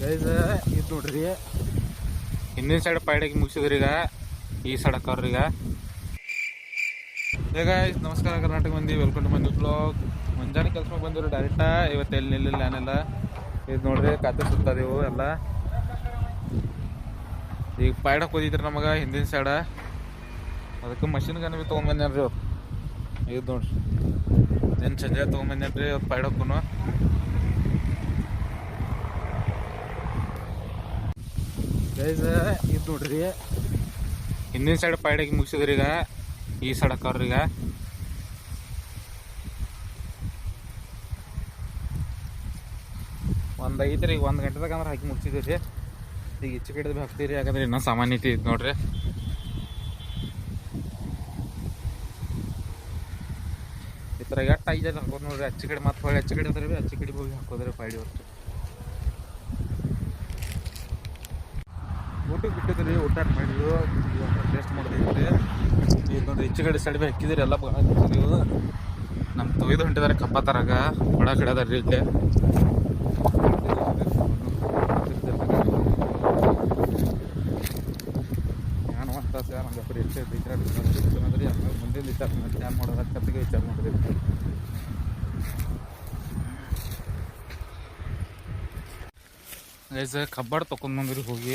Guys ಇದು ನೋಡ್ರಿ. ಹಿಂದಿನ ಸೈಡ್ ಪೈಡಾಗಿ ಮುಗಿಸಿದ್ರಿ ಈಗ. ಈ ಸಡಕ್ ಅವ್ರಿ ಈಗ. ಈಗ ನಮಸ್ಕಾರ ಕರ್ನಾಟಕ ಮಂದಿ. ವೆಲ್ಕಮ್ ಟು ಮಂದಿ ಬ್ಲಾಗ್ ಮುಂಜಾನೆ ಕೆಲಸ ಬಂದಿರು ಡೈರೆಕ್ಟ ಇವತ್ತು ಎಲ್ಲಿ ನಿಲ್ಲಿಲ್ಲ, ಏನಿಲ್ಲ. ಇದು ನೋಡ್ರಿ ಕತೆ ಸುತ್ತದೇವು ಎಲ್ಲ. ಈಗ ಪೈಡಕ್ ಓದಿದ್ರಿ ನಮಗೆ ಹಿಂದಿನ ಸೈಡ ಅದಕ್ಕೆ ಮಷಿನ್ ಗನ್ ಬಿ ತೊಗೊಂಬಂದ್ಯಾನ್ರಿ ಅವ್ರು ಇದು ನೋಡ್ರಿ. ಏನು ಸಂಜೆ ತೊಗೊಂಬಂದ್ಯಾನ್ರಿ ಅವ್ರು ಪೈಡಕ್ಕೂ ಗೈಸ್, ಇದು ನೋಡ್ರಿ. ಹಿಂದಿನ ಸೈಡ್ ಪೈಡಾಗಿ ಮುಗಿಸಿದ್ರಿ ಈಗ, ಈ ಸೈಡ್ ಅವ್ರಿ ಈಗ. ಒಂದು ಐತ್ರಿ ಈಗ ಒಂದು ಗಂಟೆದಾಗ ಅಂದ್ರೆ ಹಾಕಿ ಮುಗಿಸಿದ್ರಿ. ಈಗ ಹೆಚ್ಚು ಕಡೆ ಹಾಕ್ತೀರಿ ಯಾಕಂದ್ರೆ ಇನ್ನೂ ಸಾಮಾನ್ಯ ಐತಿ ಇದು ನೋಡ್ರಿ. ಈ ಥರ ಎಷ್ಟು ಐದು ಹಾಕೋದು ನೋಡ್ರಿ ಹಚ್ಚಿ ಕಡೆ ಮತ್ತೆ ಹೊಳ್ಳಿ ಹಚ್ಚಿ ಕಡೆ ಅದ್ರಿ ಹಚ್ಚಿ ಕಡೆ ಹೋಗಿ ಹಾಕೋದ್ರಿ ಪೈಡಿ ಹೊರತು ಊಟಕ್ಕೆ ಬಿಟ್ಟಿದ್ರಿ, ಊಟ ಮಾಡಿದ್ರು ಟೇಸ್ಟ್ ಮಾಡಿದ್ರಿ ಈಗ ನೋಡಿ ಹೆಚ್ಚು ಕಡೆ ಸೈಡ್ ಬಿ ಹಾಕಿದ್ರಿ ಎಲ್ಲ ಭಾಳ ನಮ್ಮ ತೊಯ್ದು ಹೊಂಟಿದಾರೆ ಕಪ್ಪ ತರಾಗ ಬಡ ಕಡೆ ಅದಾರ್ರಿ ಇಲ್ಲೇ. ನಾನು ಅಂದ್ರೆ ಮುಂದಿನ ವಿಚಾರ ಕಬ್ಬಾಡ್ ತಕೊಂಡ್ ಬಂದ್ರಿ ಹೋಗಿ.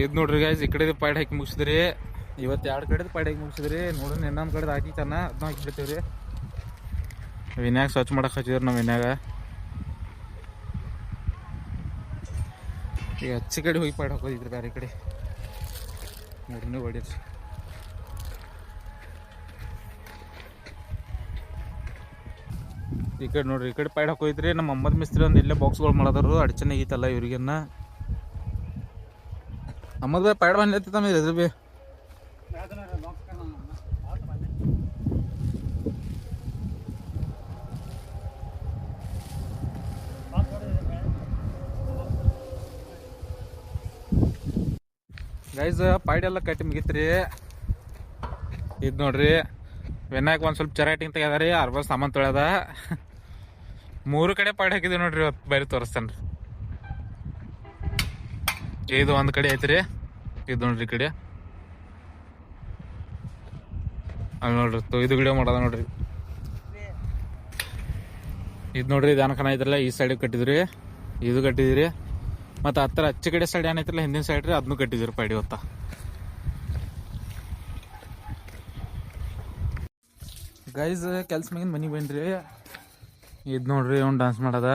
ಇದು ನೋಡ್ರಿ ಗೈಸ್ ಈ ಕಡೆದು ಪೈಡ್ ಹಾಕಿ ಮುಗಿಸಿದ್ರಿ. ಇವತ್ತು ಎರಡು ಕಡೆದು ಪೈಡ್ ಹಾಕಿ ಮುಗಿಸಿದ್ರಿ. ನೋಡ್ರಿ, ಇನ್ನೊಂದು ಕಡೆ ಹಾಕಿ ಚೆನ್ನ ಅದನ್ನ ಹಾಕಿ ಬಿಡ್ತೀವ್ರಿ. ವಿನ್ಯಾಗ ಸ್ವಚ್ಛ ಮಾಡಕ್ಕೆ ಹಚ್ಚಿದ್ರಿ ನಾವು ವಿನ್ಯಾಗ ಈಗ ಹಚ್ಚಿ ಕಡೆ ಹೋಗಿ ಪೈಡ್ ಹಾಕೋದಿದ್ರಿ ಬೇರೆ ಕಡೆ. ಮೂರನೇ ಹೊಡಿದ್ರಿ ಈ ಕಡೆ ನೋಡ್ರಿ, ಈ ಕಡೆ ಪೈಡ್ ಹಾಕೋಯ್ತ್ರಿ ನಮ್ಮ ಅಮ್ಮದ ಮಿಸ್ತ್ರಿ ಒಂದು ಇಲ್ಲೇ ಬಾಕ್ಸ್ಗಳು ಮಾಡೋದ್ರು ಅಡಚಣೆ ಐತಲ್ಲ ಇವ್ರಿಗೆನ್ನ. ಅಮ್ಮದ ಬೇ ಪ್ಯಾಡ್ ಬಂದೈತಿ ತಮ್ಮ ಎದುರು ಬಿ. ಗೈಸ್ ಪೈಡ್ ಎಲ್ಲ ಕಟ್ಟಿ ಮುಗಿತ್ರಿ. ಇದು ನೋಡ್ರಿ, ವಿನಾಯಕ್ ಒಂದು ಸ್ವಲ್ಪ ಚರಾಟಿಂಗ್ ತೆಗೆದಾರಿ ಅರ್ಬ ಸಾಮಾನು ತೊಳೆದ ಮೂರು ಕಡೆ ಪಾಯ್ಡ್ ಹಾಕಿದ್ವಿ ನೋಡ್ರಿ ಇವತ್ತು ಬರೀ ತೋರಿಸ್ತೇನೆ ಇದು ಒಂದ್ ಕಡೆ ಐತ್ರಿ. ಇದು ನೋಡ್ರಿ ಈ ಕಡೆ. ಅಲ್ಲಿ ನೋಡ್ರಿ ಇದು ಗಿಡ ಮಾಡೋದ ನೋಡ್ರಿ. ಇದು ನೋಡ್ರಿ ಇದು ಅನ್ಕನ ಐತ್ರಲ್ಲ ಈ ಸೈಡ್ ಕಟ್ಟಿದ್ರಿ ಇದು ಕಟ್ಟಿದ್ರಿ. ಮತ್ತೆ ಹತ್ತಿರ ಹಚ್ಚ ಕಡೆ ಸೈಡ್ ಏನೈತ್ರಲ್ಲ ಹಿಂದಿನ ಸೈಡ್ ರೀ ಅದನ್ನು ಕಟ್ಟಿದ್ರಿ ಪೈಡಿ ಹೊತ್ತ ಗೈಸ್ ಕೆಲ್ಸ ಮ್ಯಾಗಿನ ಮನಿ ಬನ್ರಿ ಇದು ನೋಡ್ರಿ ಅವ್ನು ಡಾನ್ಸ್ ಮಾಡದ.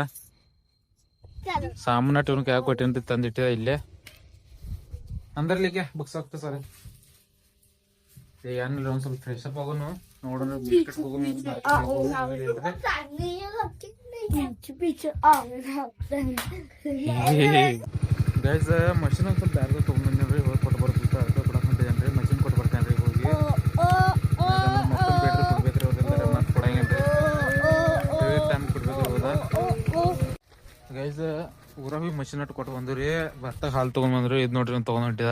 ಸಾಮಾನ್ಯ ಟೂನ್ ಕೈ ಕೊಟ್ಟಿನ ತಂದಿಟ್ಟಿದ ಇಲ್ಲೇ. ಅಂದ್ರಲಿಕ್ಕೆ ಬುಕ್ಸ್ ಆಗ್ತದೆ ಸರ್ ಏನಿಲ್ಲ ಒಂದ್ ಸ್ವಲ್ಪ ಫ್ರೆಶ್ ಅಪ್ ಆಗೋನು ನೋಡೋಣ ಬಿಸ್ಕೆಟ್ ಗೈಸ್ ಮಷಿನ್ ಒಂದ್ ಸ್ವಲ್ಪ ಬ್ಯಾರ್ದ ತೊಗೊಂಡ್ರಿ ಹೋಗಿ ಕೊಟ್ಟು ಬರ್ಬೇಕು ಅದಕ್ಕೆ ಕೊಡಕ್ ಹೊಂಟಿದ್ದೇನೆ ಮಷಿನ್ ಕೊಟ್ಟು ಬರ್ತೇನೆ ರೀ ಗೈಸ್ ಊರಾಗ ಮಷಿನ್ ಅಟ್ಟು ಕೊಟ್ಟು ಬಂದ್ರಿ ಬರ್ತಾ ಹಾಲು ತೊಗೊಂಡ್ ಬಂದ್ರಿ ಇದು ನೋಡ್ರಿ ತಗೊಂಡ್ ಹೊಂಟಿದ.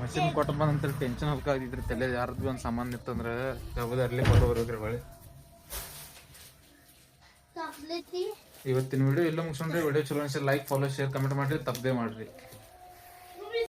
ಮಷಿನ್ ಕೊಟ್ಟು ಬಂದಂತ ಟೆನ್ಷನ್ ಹೊಲ್ಕಾಗ್ತಿದ್ರಿ ತಲೆ ಯಾರ್ದು ಒಂದು ಸಾಮಾನು ಇತ್ತಂದ್ರೆ ಜವಾಬ್ದಾರಿಲಿ ಕೊಟ್ಟು ಬರ್ಬೇಕ್ರಿ ಬಳಿ ಇವತ್ತಿನ ವಿಡಿಯೋ ಎಲ್ಲ ಮುಗಿಸ್ಕೊಂಡ್ರಿ. ವಿಡಿಯೋ ಚಲೋ ಅನ್ಸಿ ಲೈಕ್ ಫಾಲೋ ಶೇರ್ ಕಮೆಂಟ್ ಮಾಡ್ರಿ. ತಪ್ಪದೆ ಮಾಡ್ರಿ.